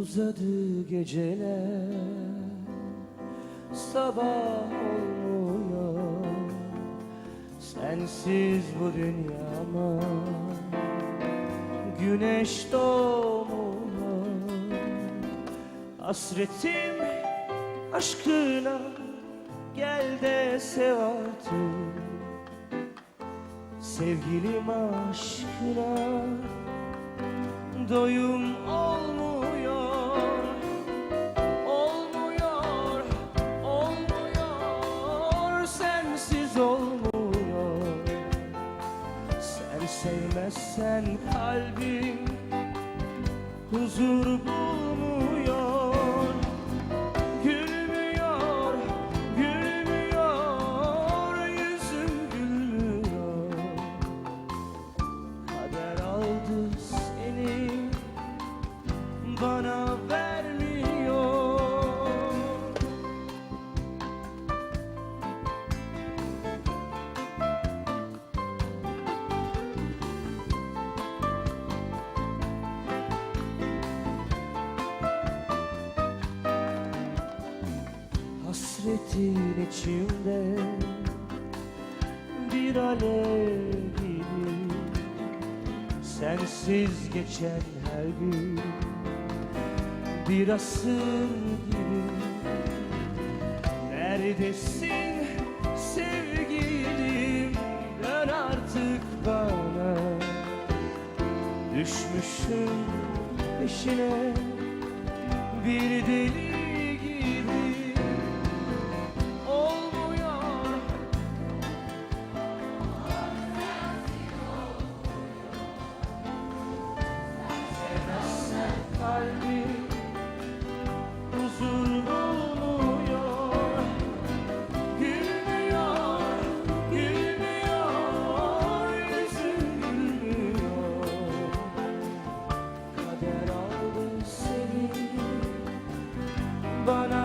Uzadı geceler Sabah olmuyor. Sensiz bu dünyama Güneş doğmuyor. Hasretim aşkına Gel de sev artık. Sevgilim aşkına Doyum olmuyor sevmezsen kalbim Huzur bulmuyor Hasretin içimde bir alev gibi. Sensiz geçen her gün bir asır gibi. Neredesin sevgilim? Dön artık bana. Düşmüşüm peşine. Bir deli bana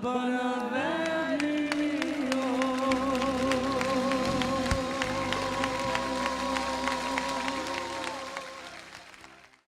but a